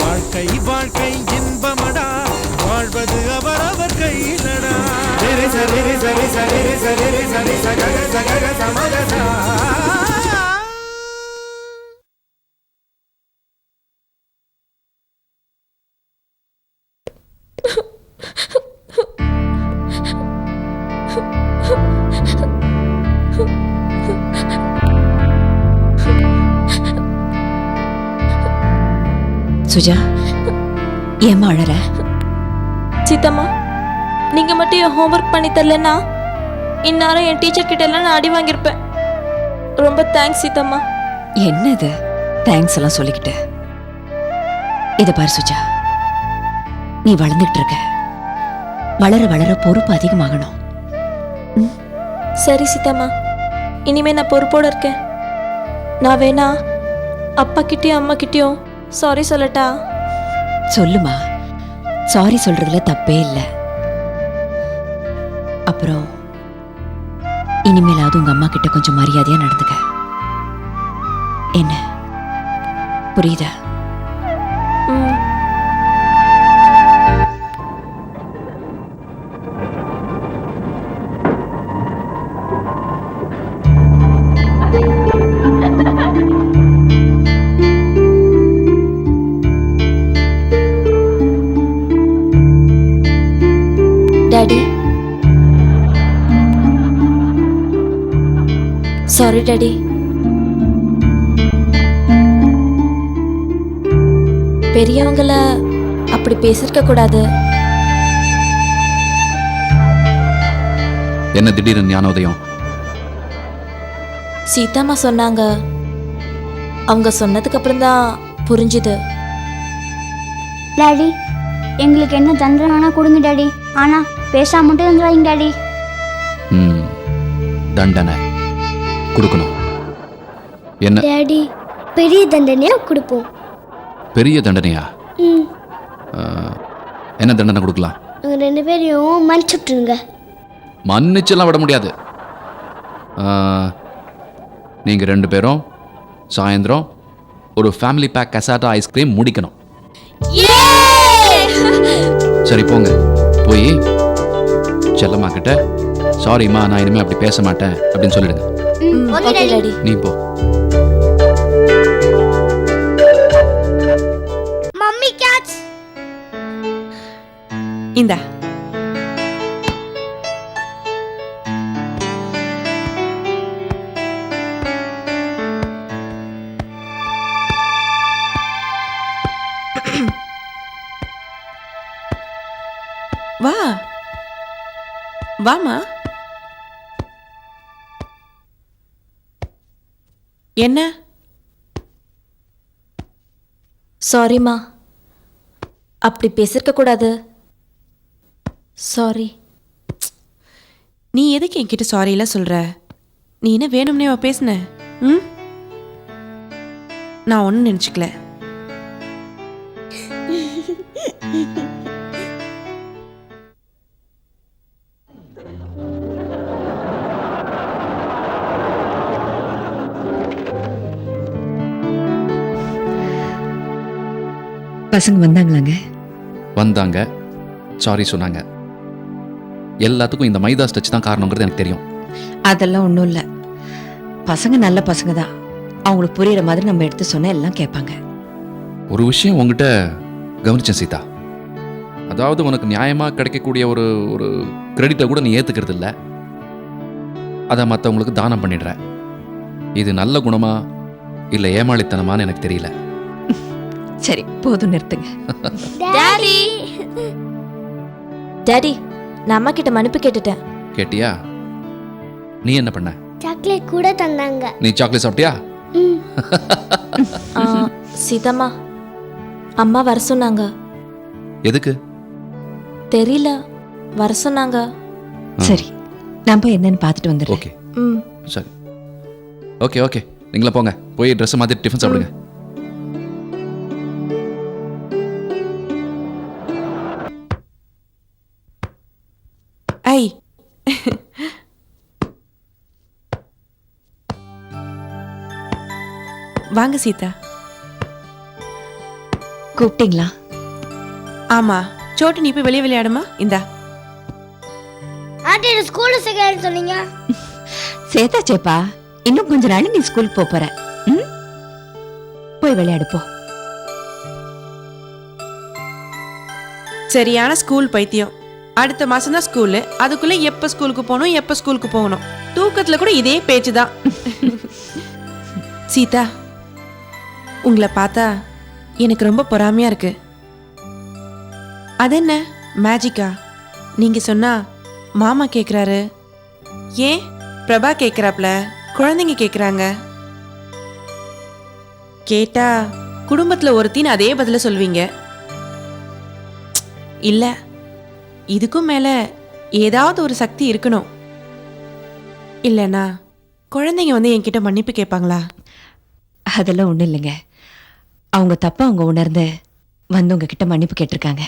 வாழ்க்கை வாழ்க்கை இன்பமடா. வாழ்வது அவரவர் கையிலடா. சரி சரி சரி சரி சரி சரி சகக சகக சமகசா. சுஜா ஏம்மா அழற? சீத்தம்மா நீங்க மட்டும் என் ஹோம்ஒர்க் பண்ணி தரலன்னா இந்நேரம் என் டீச்சர் கிட்ட எல்லாம் நான் அடி வாங்கியிருப்பேன். ரொம்ப தேங்க்ஸ் சீத்தம்மா. என்னது? தேங்க்ஸ் எல்லாம் சொல்லிக்கிட்டு. இத பாரு சுஜா நீ வளர்ந்துட்டு இருக்க. வளர வளர பொறுப்பு அதிகமாகணும். சரி சீத்தம்மா இனிமே நான் பொறுப்போட இருக்கேன். நான் வேணா அப்பா கிட்டயும் அம்மா கிட்டயும் சாரி சொல்லட்டா. சொல்லுமா. சாரி சொல்றதுல தப்பே இல்லை. அப்புறம் இனிமேலாவது உங்க அம்மா கிட்ட கொஞ்சம் மரியாதையா நடந்துக்க. என்ன? புரியுதா? சாரி டாடி பெரியவங்கள அப்படி பேசிருக்க கூடாது. என்ன திடீர்னு ஞானோதயம்? சீதாம்மா சொன்னாங்க. அவங்க சொன்னதுக்கு அப்புறம் தான் புரிஞ்சுது. டாடி எங்களுக்கு என்ன தண்டனை கொடுங்க டாடி ஆனா பேசாம மட்டும் இருந்துடாதீங்க டாடி ம் தண்டனை. கொடுக்கணும். என்ன? டாடி பெரிய தண்டனையா கொடுப்போம். பெரிய தண்டனையா? என்ன தண்டனை கொடுக்கலாம்? நாங்கள் ரெண்டு பேரையும் மன்னிச்சுட்ருங்க மன்னிச்செல்லாம் விட முடியாது. நீங்கள் ரெண்டு பேரும் சாயந்தரம் ஒரு ஃபேமிலி பேக் கசாட்டா ஐஸ்கிரீம் முடிக்கணும். சரி போங்க. போய் செல்லம்மா கிட்ட சாரிம்மா நான் இனிமேல் அப்படி பேச மாட்டேன் அப்படின்னு சொல்லிடுங்க. ஓகே டாடி நீ போ. மம்மி கேட்ச் இந்தா. வாமா என்ன? சாரிம்மா அப்படி பேசிருக்க கூடாது. சாரி நீ எதுக்கு என்கிட்ட சாரி எல்லாம் சொல்ற? நீ என்ன வேணும்னே அவ பேசுன? ம்? நான் ஒன்றும் நினச்சிக்கல. பசங்க வந்தாங்களாங்க? வந்தாங்க. சாரி சொன்னாங்க. எல்லாத்துக்கும் இந்த மைதா ஸ்டச் தான் காரணங்கிறது எனக்கு தெரியும். அதெல்லாம் ஒன்றும் இல்லை. பசங்க நல்ல பசங்க தான். அவங்களுக்கு புரியுற மாதிரி நம்ம எடுத்து சொன்னா எல்லாம் கேட்பாங்க. ஒரு விஷயம் உங்ககிட்ட கவனிச்சேன் சீதா. அதாவது உனக்கு நியாயமாக கிடைக்கக்கூடிய ஒரு ஒரு கிரெடிட்டை கூட நீ ஏற்றுக்கிறது இல்லை. அதை மற்றவங்களுக்கு தானம் பண்ணிடுற இது நல்ல குணமா இல்லை ஏமாளித்தனமான்னு எனக்கு தெரியல. சரி போதும் நிறுத்துங்க. டாடி டாடி நான் அம்மா கிட்ட மன்னிப்பு கேட்டுட்டேன். கேட்டியா? நீ என்ன பண்ண? சாக்லேட் கூட தந்தாங்க. நீ சாக்லேட் சாப்பிட்டியா? ஆ, சீதாம்மா அம்மா வர சொன்னாங்க. எதுக்கு? தெரியல வர சொன்னாங்க. சரி நான் போய் என்னன்னு பார்த்துட்டு வந்துடுறேன். ஓகே. ம். சரி. Okay okay. நீங்களே போங்க. போய் ட்ரெஸ் மாற்றி டிஃபன் சாப்பிடுங்க. Hey! வாங்க சீதா. கூப்பிட்டீங்களா? ஆமா. சோட்டு நீ போய் வெளியே விளையாடுமா? இந்தா. ஆண்டி ஸ்கூல் சேர்க்கறேன்னு சொன்னீங்க. சேப்பா இன்னும் கொஞ்ச நாள் நீ ஸ்கூல் போற. ம்? போய் விளையாடு போ. சரியான ஸ்கூல் பைத்தியம். அடுத்த மாசம் தான் ஸ்கூலு. அதுக்குள்ள எப்ப ஸ்கூலுக்கு போகணும் எப்ப ஸ்கூலுக்கு போகணும். தூக்கத்துல கூட இதே பேச்சு தான். சீதா உங்களை பார்த்தா எனக்கு ரொம்ப பொறாமையா இருக்கு. அது என்ன மேஜிக்கா நீங்க சொன்னா மாமா கேட்குறாரு ஏன்? பிரபா கேட்குறாப்ல குழந்தைங்க கேட்குறாங்க கேட்டா குடும்பத்தில் ஒருத்தின்னு அதே பதில சொல்வீங்க. இல்லை இதுக்கும் மேல ஏதாவது ஒரு சக்தி இருக்கணும். இல்லனா குழந்தைங்க வந்து என்கிட்ட மன்னிப்பு கேட்பாங்களா? அதெல்லாம் ஒண்ணும் இல்லைங்க. அவங்க தப்ப அவங்க உணர்ந்து வந்து உங்ககிட்ட மன்னிப்பு கேட்டிருக்காங்க.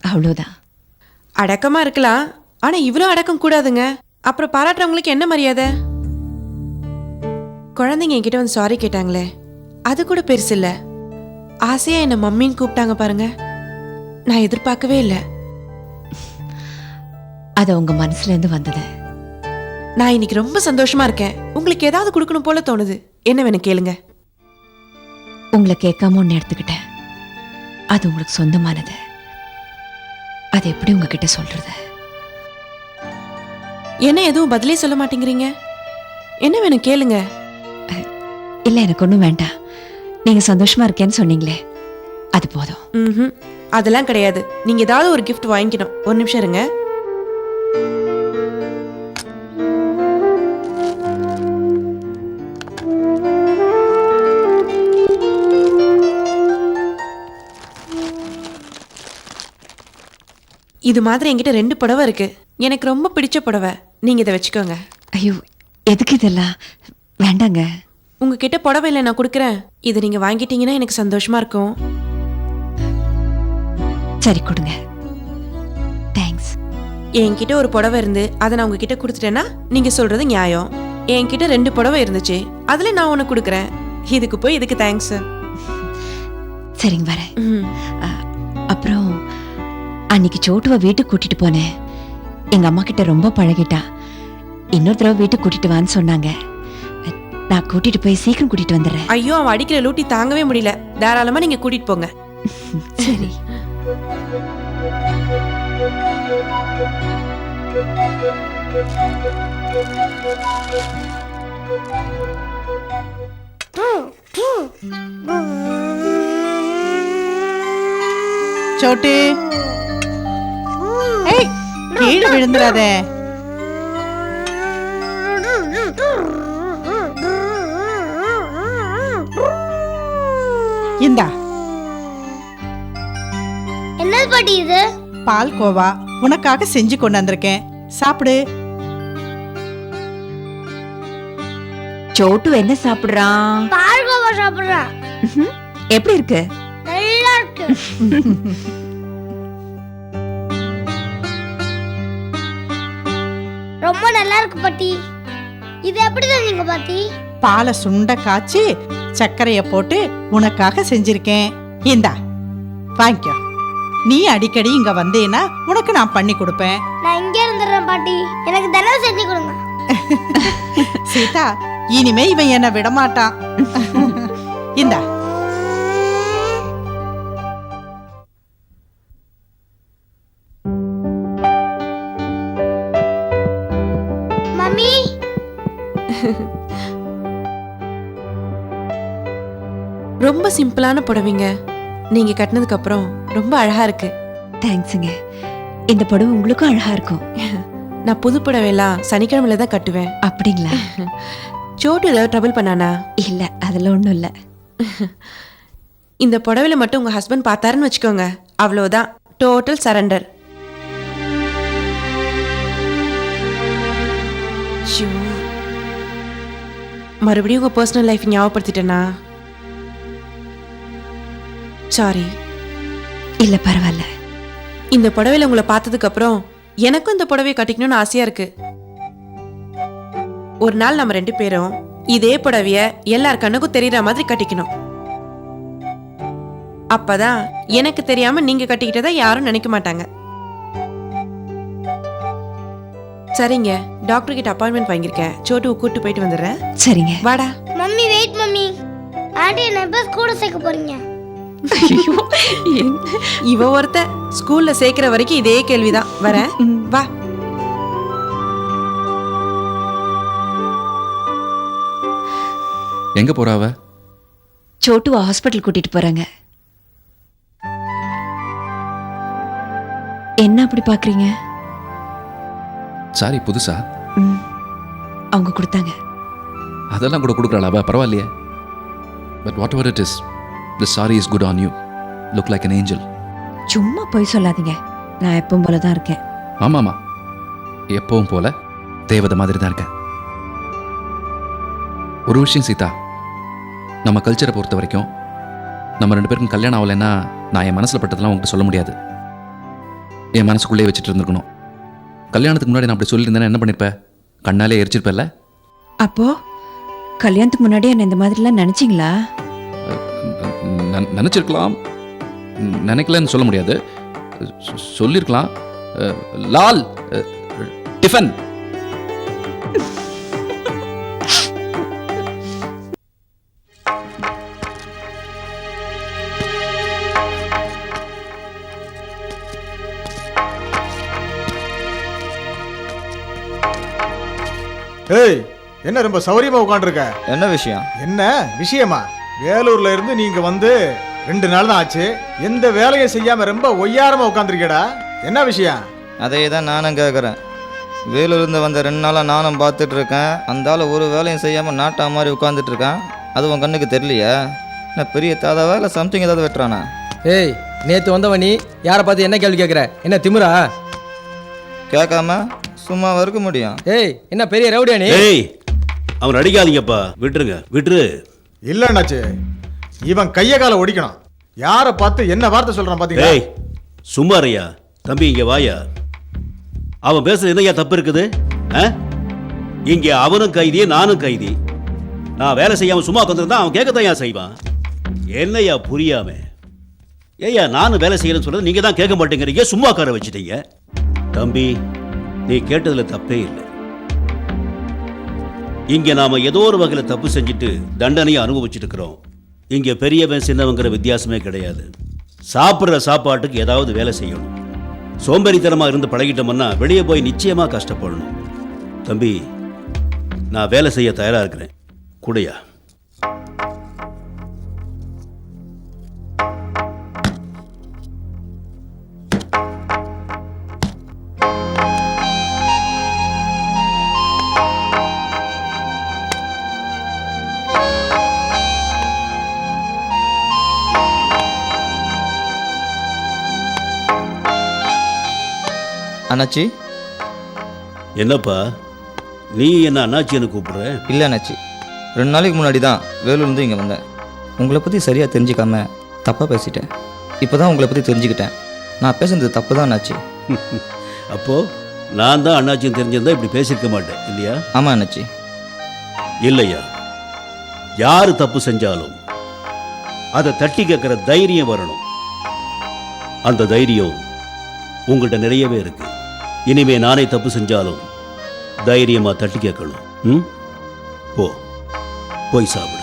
அவ்வளவுதான். அடக்கமா இருக்கலாம். ஆனா இவ்வளோ அடக்கம் கூடாதுங்க. அப்புறம் பாராட்டுறவங்களுக்கு என்ன மரியாதை? குழந்தைங்க என்கிட்ட வந்து சாரி கேட்டாங்களே. அது கூட பெருசு இல்ல. ஆசையா என்ன மம்மின்னு கூப்பிட்டாங்க பாருங்க. நான் எதிர்பார்க்கவே இல்லை. அது உங்க மனசுல இருந்து வந்தது. நான் இன்னைக்கு ரொம்ப சந்தோஷமா இருக்கேன். உங்களுக்கு ஏதாவது கொடுக்கணும் போல தோணுது. என்ன வேணும் கேளுங்க. உங்களை கேட்காம ஒன்னு எடுத்துக்கிட்டேன். அது உங்களுக்கு சொந்தமானது. அது எப்படி உங்ககிட்ட சொல்றது? என்ன எதுவும் பதிலே சொல்ல மாட்டேங்கிறீங்க? என்ன வேணும் கேளுங்க. இல்ல எனக்கு ஒண்ணும் வேண்டாம். நீங்க சந்தோஷமா இருக்கேன்னு சொன்னீங்களே. அது போதும். ம்ஹும். அதெல்லாம் கிடையாது. நீங்க ஏதாவது ஒரு gift வாங்கிக்கணும். ஒரு நிமிஷம் இருங்க. இது மாதிரி என்கிட்ட ரெண்டு புடவை இருக்கு. எனக்கு ரொம்ப பிடிச்ச புடவை. நீங்க இதை வச்சுக்கோங்க. ஐயோ எதுக்கு இதெல்லாம்? வேண்டாங்க. உங்ககிட்ட புடவை இல்லை நான் கொடுக்குறேன். இதை நீங்க வாங்கிட்டீங்கன்னா எனக்கு சந்தோஷமா இருக்கும். சரி கொடுங்க. தேங்க்ஸ் என்கிட்ட ஒரு புடவை இருந்து அதை நான் உங்ககிட்ட கொடுத்துட்டேன்னா நீங்க சொல்றது நியாயம். என்கிட்ட ரெண்டு புடவை இருந்துச்சு. அதுல நான் உனக்கு கொடுக்குறேன். இதுக்கு போய் இதுக்கு தேங்க்ஸ் சரிங்க வரேன். அப்புறம் அன்னைக்கு சோட்டுவ வீட்டுக்கு கூட்டிட்டு போனேன். எங்க அம்மா கிட்ட ரொம்ப பழகிட்டா. இன்னொரு தடவை வீட்டுக்கு கூட்டிட்டு வான்னு சொன்னாங்க. நான் கூட்டிட்டு போய் சீக்கிரம் கூட்டிட்டு வந்துடுறேன். ஐயோ அவன் அடிக்கிற லூட்டி தாங்கவே முடியல. தாராளமா நீங்க கூட்டிட்டு போங்க. சரி. சோட்டு. ஏய் கீழே விழுந்துடாத இந்தா. என்னது பாட்டி இது? பால் கோவா உனக்காக செஞ்சு கொண்டு வந்திருக்கேன். சாப்பிடு. சோட்டு என்ன சாப்பிடுறான்? பால்கோவா சாப்பிட்றேன் ம்ஹும். எப்படி இருக்கு? நல்லா இருக்கு. ரொம்ப நல்லா இருக்கு பாட்டி. இது எப்படி செஞ்சீங்க பாட்டி? பாலை சுண்ட காய்ச்சி சர்க்கரைய போட்டு உனக்காக செஞ்சிருக்கேன். இந்தா வாங்கிக்கோ. நீ அடிக்கடி இங்க வந்தேன்னா உனக்கு நான் பண்ணி கொடுப்பேன். நான் இங்கே இருந்துடுறேன் பாட்டி. எனக்கு தினம் செஞ்சு கொடுங்க. சீதா இனிமே இவன் என்ன விடமாட்டான். இந்தா சிம்பிளான புடவைங்க. நீங்க கட்டினதுக்கு அப்புறம் ரொம்ப அழகா இருக்கு. தேங்க்ஸுங்க இந்த புடவை உங்களுக்கும் அழகா இருக்கும். நான் புது புடவையெல்லாம் சனிக்கிழமையில தான் கட்டுவேன். அப்படிங்களா? சோட்டு ஏதாவது ட்ரபிள் பண்ணானா? இல்ல அதெல்லாம் ஒண்ணும் இல்ல. இந்த புடவையில மட்டும் உங்க ஹஸ்பண்ட் பார்த்தாருன்னு வச்சுக்கோங்க. அவ்வளவுதான். டோட்டல் சரண்டர் மறுபடியும் உங்க பர்சனல் லைஃப் ஞாபகப்படுத்திட்டேனா? சாரி இல்ல பரவாயில்ல இந்த புடவையில உங்களை பார்த்ததுக்கு அப்புறம் எனக்கும் இந்த புடவையை கட்டிக்கணும்னு ஆசையா இருக்கு. ஒரு நாள் நம்ம ரெண்டு பேரும் இதே புடவைய எல்லார் கண்ணுக்கும் தெரியற மாதிரி கட்டிக்கணும். அப்பதான் எனக்கு தெரியாம நீங்க கட்டிக்கிட்டதை யாரும் நினைக்க மாட்டாங்க. சரிங்க டாக்டர் கிட்ட அப்பாயின்மெண்ட் வாங்கியிருக்கேன். சோட்டுவை கூட்டு போயிட்டு வந்துடுறேன். சரிங்க. வாடா. Mummy wait mummy. ஆண்டி என்ன கூட சேர்க்க போறீங்க. ஐயோ, என்ன? இவ ஒருத்த ஸ்கூல்ல சேர்க்கிற வரைக்கும் இதே கேள்விதான். வரேன் வா. எங்கே போகிறாவ சோட்டுவா ஹாஸ்பிட்டல் கூட்டிட்டு போறாங்க. என்ன அப்படி பாக்குறீங்க? சாரி புதுசா? ம், அவங்க கொடுத்தாங்க. அதெல்லாம் கூட கொடுக்குறாளாவா பரவாயில்லையே. But whatever it is the sari is good on you look like an angel சும்மா போய் சொல்லாதீங்க. நான் எப்பவும் போல தான் இருக்கேன். ஆமாம்மா எப்பவும் போல தேவதை மாதிரி தான் இருக்கேன். ஒரு விஷயம் சீதா. நம்ம கல்ச்சரை பொறுத்த வரைக்கும் நம்ம ரெண்டு பேருக்கும் கல்யாணம் ஆகலைன்னா நான் என் மனசில் பட்டதெல்லாம் உங்ககிட்ட சொல்ல முடியாது. என் மனசுக்குள்ளேயே வச்சுட்டு இருந்திருக்கணும். கல்யாணத்துக்கு முன்னாடி நான் அப்படி சொல்லியிருந்தேன்னா என்ன பண்ணிருப்பேன் கண்ணாலே எரிச்சிருப்பேல்ல அப்போ கல்யாணத்துக்கு முன்னாடி என்ன இந்த மாதிரிலாம் நினைச்சீங்களா? நினைச்சிருக்கலாம் நினைக்கலன்னு சொல்ல முடியாது. சொல்லியிருக்கலாம் லால் டிஃபன். ஏய் என்ன ரொம்ப சௌரியமா உட்காந்துருக்க என்ன விஷயம்? என்ன? விஷயமா? வேலூர்ல இருந்து நீங்க வந்து ரெண்டு நாள் தான் ஆச்சு. எந்த வேலையும் செய்யாம ரொம்ப ஒய்யாரமா உட்காந்துருக்கேடா என்ன விஷயம்? அதே தான் நானும் கேட்குறேன் வேலூர்லேருந்து வந்த ரெண்டு நாளாக நானும் பார்த்துட்டு இருக்கேன் அந்த ஆள் ஒரு வேலையும் செய்யாமல் நாட்டா மாதிரி உட்காந்துட்டு இருக்கான் அது உன் கண்ணுக்கு தெரியலையா? என்ன பெரிய தாதாவா இல்லை சம்திங் ஏதாவது வெட்டுறானா? ஏய் நேத்து வந்தவன் நீ யாரை பார்த்து என்ன கேள்வி கேட்குற என்ன திமிரா கேட்காம சும்மாவா இருக்க முடியும். ஏய் என்ன பெரிய ரவுடியா நீ? ஏய் அவன் அடிக்காதீங்கப்பா. விட்டுருங்க. விட்டுரு. இல்ல என்னாச்சு இவன் கைய காலை ஒடிக்கணும். யாரை பார்த்து என்ன வார்த்தை சொல்றான் பாத்தீங்களா? ஏய் சும்மா தம்பி இங்க வாயா அவன் பேசுறது என்னய்யா தப்பு இருக்குது? ஆ? இங்க அவனும் கைதி நானும் கைதி. நான் வேலை செய்யாம சும்மா உட்காந்துருந்தா அவன் கேட்கத்தான் செய்வான்? என்னய்யா புரியாம? ஏய்யா நானும் வேலை செய்யறேன்னு சொல்றது நீங்க தான் கேட்க மாட்டேங்கிறீங்க சும்மா உட்கார வச்சுட்டீங்க. தம்பி நீ கேட்டதுல தப்பே இல்லை. இங்கே நாம் ஏதோ ஒரு வகையில் தப்பு செஞ்சுட்டு தண்டனையை அனுபவிச்சுட்டு இருக்கிறோம் இங்கே பெரியவன் சின்னவங்கிற வித்தியாசமே கிடையாது. சாப்பிட்ற சாப்பாட்டுக்கு ஏதாவது வேலை செய்யணும். சோம்பேறித்தனமாக இருந்து பழகிட்டோம்னா வெளியே போய் நிச்சயமாக கஷ்டப்படணும். தம்பி நான் வேலை செய்ய தயாராக இருக்கிறேன். கூடயா? அண்ணாச்சி? என்னப்பா? நீ என்ன அண்ணாச்சின்னு கூப்பிடுற? இல்லை அண்ணாச்சி. ரெண்டு நாளைக்கு முன்னாடி தான் வேலூர்லேருந்து இங்கே வந்தேன். உங்களை பற்றி சரியாக தெரிஞ்சுக்காம தப்பாக பேசிட்டேன். இப்போ தான் உங்களை பற்றி தெரிஞ்சுக்கிட்டேன். நான் பேசுனது தப்பு தான் அண்ணாச்சி. அப்போ நான் தான் அண்ணாச்சின்னு தெரிஞ்சிருந்தா இப்படி பேசியிருக்க மாட்டேன் இல்லையா? ஆமாம் அண்ணாச்சி. இல்லையா? யாரு தப்பு செஞ்சாலும் அதை தட்டி கேட்கிற தைரியம் வரணும். அந்த தைரியம் உங்கள்கிட்ட நிறையவே இருக்கு. இனிமே நானே தப்பு செஞ்சாலும் தைரியமா தட்டி கேட்கணும். ம்? போ. போய் சாப்பிடு.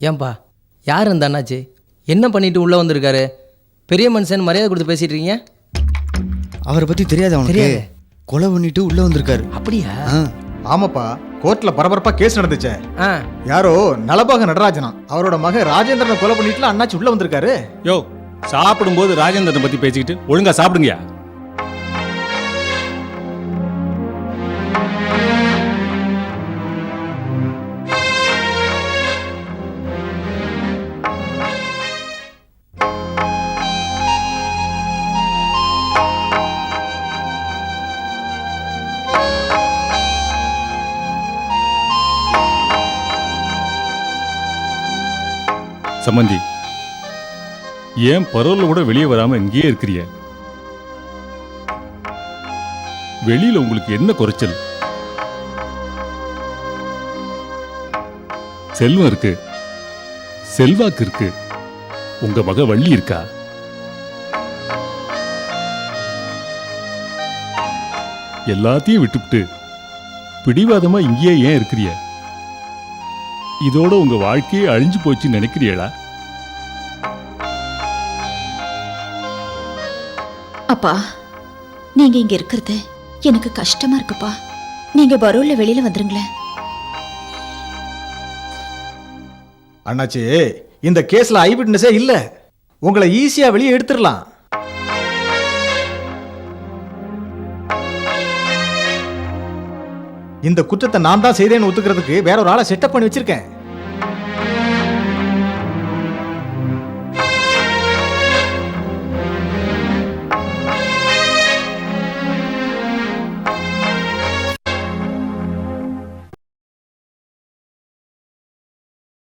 ஏன்பா யார் இந்த அண்ணாச்சி? என்ன பண்ணிட்டு உள்ள வந்திருக்காரு? பெரிய மனுஷன் மரியாதை கொடுத்து பேசிட்டு இருக்கீங்க? அவரை பத்தி தெரியாது அவனுக்கு. தெரியாது. கொலை பண்ணிட்டு உள்ள வந்திருக்காரு. அப்படியா? ஆமாப்பா. கோர்ட்ல பரபரப்பா கேஸ் நடந்துச்சே. ஆ. யாரோ நலபாக நடராஜனா அவரோட மகன் ராஜேந்திரனை கொலை பண்ணிட்டுல அண்ணாச்சி உள்ள வந்திருக்காரு. யோ சாப்பிடும்போது ராஜேந்திரனை பத்தி பேசிக்கிட்டு ஒழுங்கா சாப்பிடுங்கயா? சம்மந்தி ஏன் பரவல கூட வெளியே வராம இங்கேயே இருக்கிறிய? வெளியில உங்களுக்கு என்ன குறைச்சல்? செல்வம் இருக்கு செல்வாக்கு இருக்கு உங்க மக வள்ளி இருக்கா? எல்லாத்தையும் விட்டுவிட்டு பிடிவாதமா இங்கேயே ஏன் இருக்கிறிய? இதோட உங்க வாழ்க்கையே அழிஞ்சு போச்சுன்னு நினைக்கிறீங்களா அப்பா நீங்க இங்க இருக்கிறது எனக்கு கஷ்டமா இருக்குப்பா. நீங்க பரோல்ல வெளியில வந்துருங்களேன். அண்ணாச்சி இந்த கேஸ்ல ஐ விட்னஸே இல்ல. உங்களை ஈஸியா வெளியே எடுத்துடலாம். இந்த குற்றத்தை நான் தான் செய்தேன்னு ஒத்துக்கிறதுக்கு வேற ஒரு ஆளை செட்டப் பண்ணி வச்சிருக்கேன்.